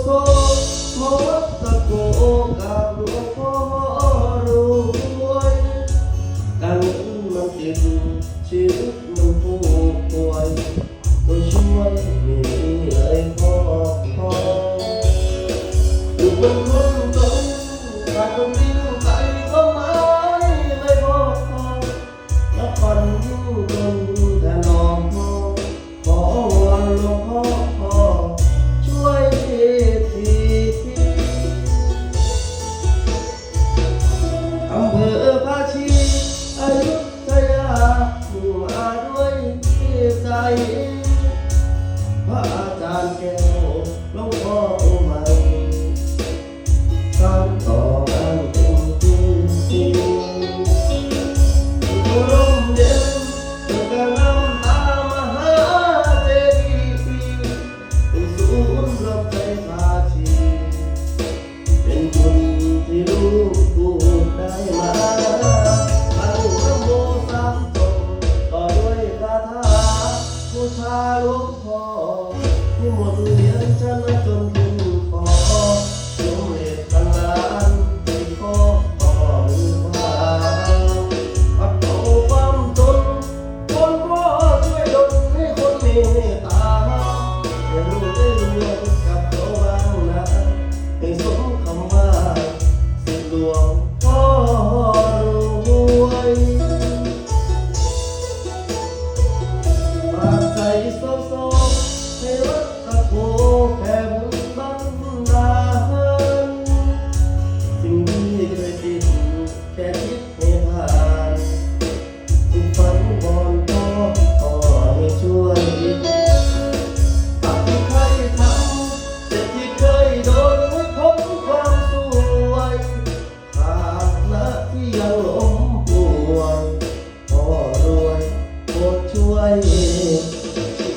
Gusto mo at nagbuong ang loob. mo มาด้วยที่ใจพระอาจารย์แก้วหลวงพ่อใหม่าการต่อ ลูกพ่อหมดเลี้ยงฉันจน โซโซให้รถตะโกแผ่บุญบังลาเฮิสิ่งดีเคยติดแค่คิดไม่ผ่านทุกฝันบอนก็อให้ช่วยปากที่ใครทำเจ็บที่เคยโดนไม่ความสวขาดละที่ยังหลงป่วยพอรวยโปรดช่วย Thank you.